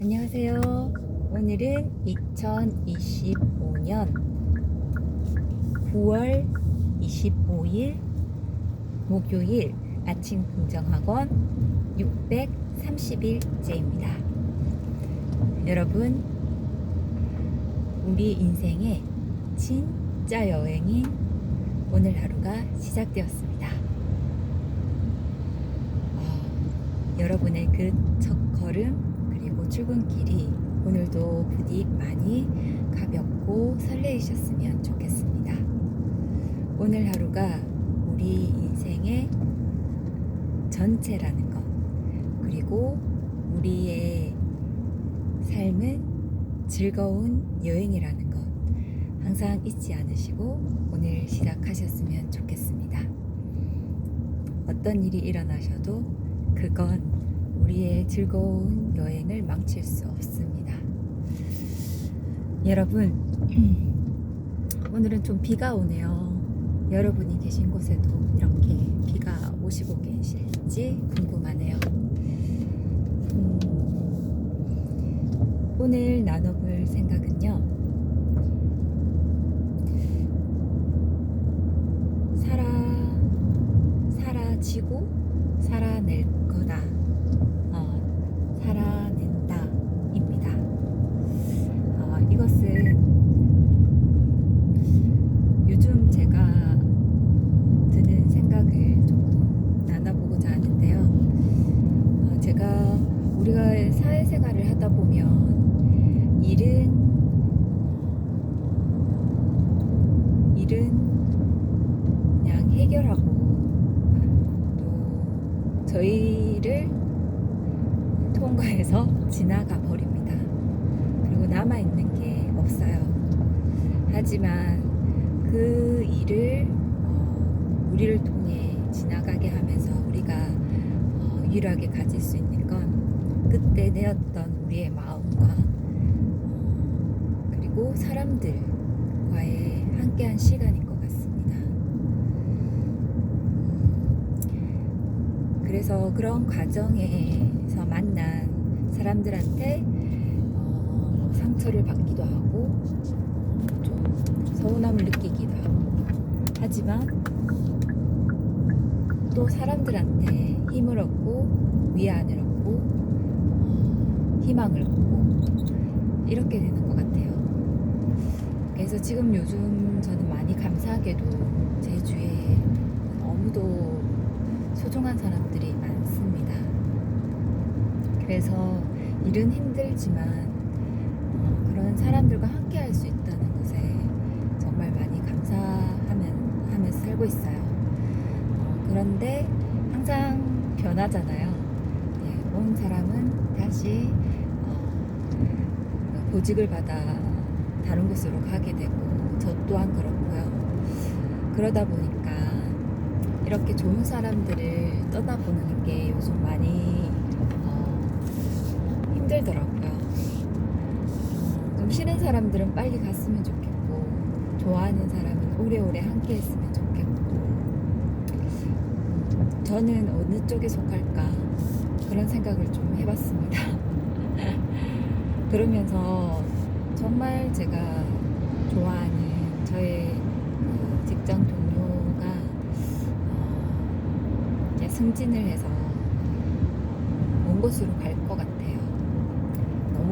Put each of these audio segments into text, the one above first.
안녕하세요. 오늘은 2025년 9월 25일 목요일 아침 긍정학원 630일째입니다. 여러분, 우리 인생의 진짜 여행인 오늘 하루가 시작되었습니다. 어, 여러분의 그 첫 걸음 출근길이 오늘도 부디 많이 가볍고 설레이셨으면 좋겠습니다. 오늘 하루가 우리 인생의 전체라는 것 그리고 우리의 삶은 즐거운 여행이라는 것 항상 잊지 않으시고 오늘 시작하셨으면 좋겠습니다. 어떤 일이 일어나셔도 그건 우리의 즐거운 여행을 망칠 수 없습니다. 여러분, 오늘은 좀 비가 오네요. 여러분이 계신 곳에도 이렇게 비가 오시고 계실지 궁금하네요. 음, 오늘 나눠볼 생각은요. 살아, 사라지고 살아낼 거다. 어, 살아낸다. 입니다. 어, 이것은 요즘 제가 드는 생각을 조금 나눠보고자 하는데요. 어, 제가 우리가 사회생활을 하다 보면 일은 일은 그냥 해결하고 또 저희를 통과해서 지나가 버립니다. 그리고 남아 있는 게 없어요. 하지만 그 일을 어, 우리를 통해 지나가게 하면서 우리가 어, 유일하게 가질 수 있는 건 그때 내었던 우리의 마음과 어, 그리고 사람들과의 함께한 시간인 것 같습니다. 음, 그래서 그런 과정에서 만난 사람들한테 어, 상처를 받기도 하고 좀 서운함을 느끼기도 하고 하지만 또 사람들한테 힘을 얻고 위안을 얻고 어, 희망을 얻고 이렇게 되는 것 같아요. 그래서 지금 요즘 저는 많이 감사하게도 제 주위에 너무도 소중한 사람들이. 그래서 일은 힘들지만 어, 그런 사람들과 함께 할 수 있다는 것에 정말 많이 감사하면 하면서 살고 있어요. 어, 그런데 항상 변하잖아요. 예, 온 사람은 다시 어, 보직을 받아 다른 곳으로 가게 되고 저 또한 그렇고요. 그러다 보니까 이렇게 좋은 사람들을 떠나보는 게 요즘 많이 어, 힘들더라고요. 어, 좀 싫은 사람들은 빨리 갔으면 좋겠고 좋아하는 사람은 오래오래 함께 했으면 좋겠고 음, 저는 어느 쪽에 속할까 그런 생각을 좀 해봤습니다. 그러면서 정말 제가 좋아하는 저의 그 직장 동료가 어, 승진을 해서 먼 곳으로 갈 것 같아요.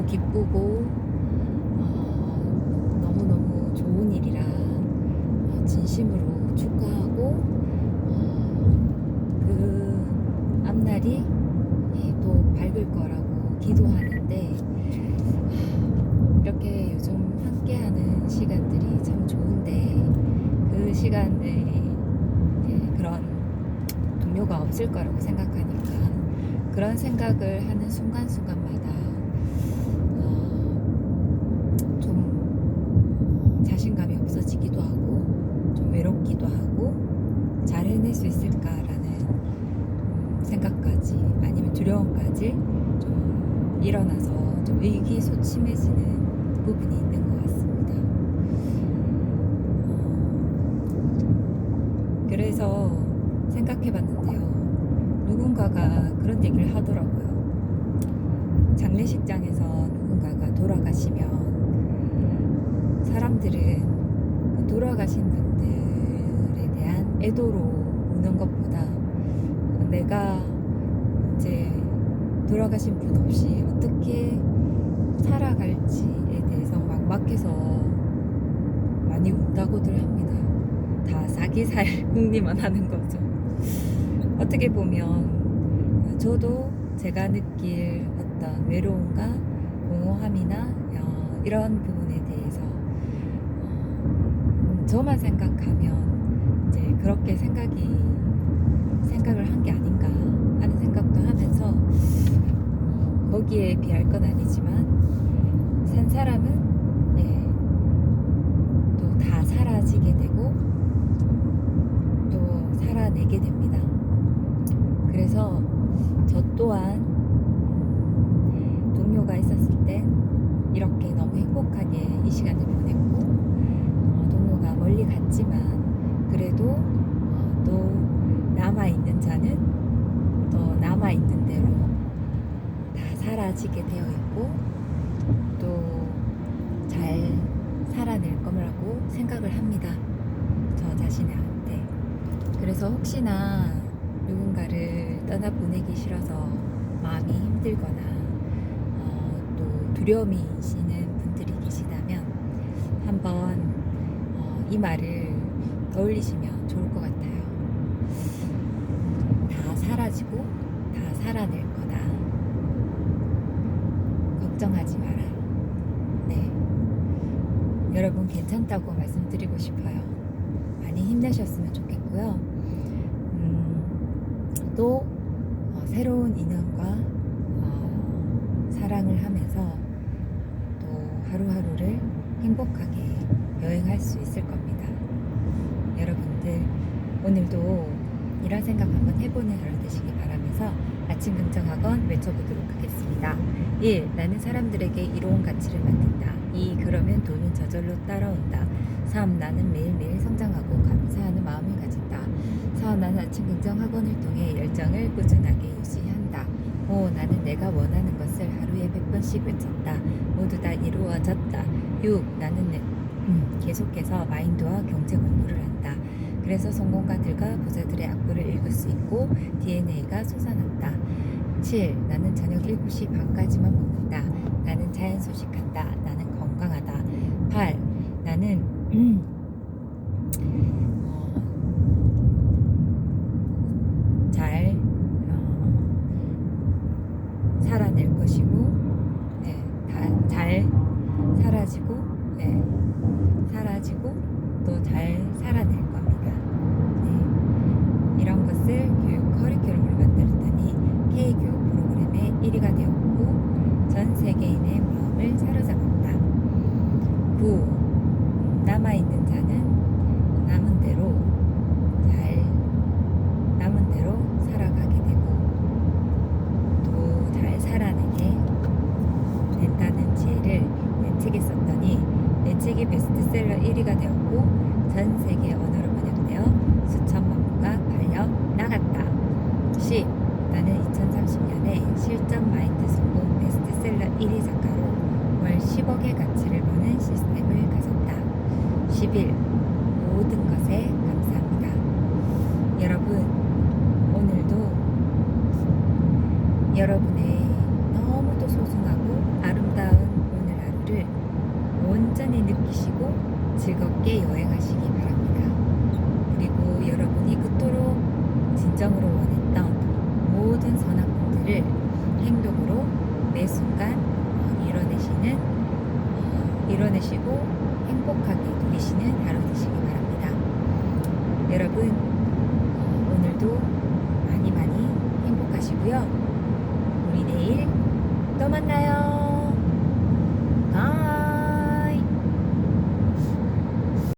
너무 기쁘고 어, 너무너무 좋은 일이라 어, 진심으로 축하하고 어, 그 앞날이 예, 또 밝을 거라고 기도하는데 이렇게 요즘 함께하는 시간들이 참 좋은데 그 시간에 이제 그런 동료가 없을 거라고 생각하니까 그런 생각을 하는 순간순간마다 어, 좀 자신감이 없어지기도 하고 좀 외롭기도 하고 잘 해낼 수 있을까라는 음, 생각까지 아니면 두려움까지 좀 일어나서 좀 의기소침해지는 부분이 있는 것 같습니다. 어, 그래서 생각해 봤는데요. 누군가가 그런 얘기를 하더라고요. 장례식장에서 누군가가 돌아가시면 사람들은 그 돌아가신 분들에 대한 애도로 우는 것보다 내가 이제 돌아가신 분 없이 어떻게 살아갈지에 대해서 막막해서 많이 운다고들 합니다. 다 자기 살 궁리만 하는 거죠. 어떻게 보면 저도 제가 느낄 어떤 외로움과 공허함이나 어, 이런 부분에 대해서 어, 저만 생각하면 이제 그렇게 생각이 생각을 한 게 아닌가 하는 생각도 하면서 어, 거기에 비할 건 아니지만 산 사람은 예, 또 다 사라지게 되고 또 살아내게 됩니다. 그래서 저 또한 음, 동료가 있었을 땐 이렇게 너무 행복하게 이 시간을 보냈고 어, 동료가 멀리 갔지만 그래도 어, 또 남아 있는 자는 또 남아 있는 대로 다 사라지게 되어 있고 또 잘 살아낼 거라고 생각을 합니다. 저 자신한테. 그래서 혹시나 누군가를 떠나 보내기 싫어서 마음이 힘들거나 어, 또 두려움이 있는 분들이 계시다면 한번 어, 이 말을 떠올리시면 좋을 것 같아요. 다 사라지고 다 살아낼 거다. 걱정하지 마라. 네. 여러분 괜찮다고 말씀드리고 싶어요. 많이 힘내셨으면 좋겠고요. 음, 또 어, 새로운 인연과 어, 사랑을 하면서 또 하루하루를 행복하게 여행할 수 있을 겁니다. 여러분들 오늘도 이런 생각 한번 해보는 하루 되시기 바라면서 아침 긍정학원 외쳐보도록 하겠습니다. 1. 나는 사람들에게 이로운 가치를 만든다. 2. 그러면 돈은 저절로 따라온다. 3. 나는 매일매일 성장하고 감사하는 마음을 가진다. 4. 나는 아침 긍정학원을 통해 열정을 꾸준하게 유지한다. 5. 나는 내가 원하는 것을 하루에 100번씩 외쳤다. 모두 다 이루어졌다. 6. 나는 내, 음, 계속해서 마인드와 경제 공부를 한다. 그래서 성공가들과 부자들의 악보를 읽을 수 있고 DNA가 솟아난다. 7. 나는 저녁 7시 반까지만 먹는다. 나는 자연 소식한다. 나는 건강하다. 8. 나는 음, 어, 잘 어, 살아낼 것이고 네, 다 잘 사라지고 네, 사라지고 또 잘 살아낼 겁니다. 네, 이런 것을 교육 커리큘럼으로 만들었더니 K 교육 프로그램의 1위가 되었고 전 세계인의 마음을 사로잡았다. 9. 남아있는 자는 남은 대로 잘 남은 대로 살아가게 되고 또 잘 살아내게 된다는 지혜를 내 책에 썼더니 내 책이 베스트셀러 1위가 되었고 전 세계 언어로 번역되어 수천만 부가 팔려 나갔다. 10. 나는 2030년에 실전 마인드 성공 베스트셀러 1위 작가로 월 10억의 가치를 버는 시스템을 가졌다. 11. 모든 것에 감사합니다. 여러분, 오늘도 여러분의 너무도 소중하고 아름다운 오늘 하루를 온전히 느끼시고 즐겁게 여행하시기 바랍니다. 편안하시고 행복하게 누리시는 하루 되시기 바랍니다. 여러분, 오늘도 많이 많이 행복하시고요. 우리 내일 또 만나요. 아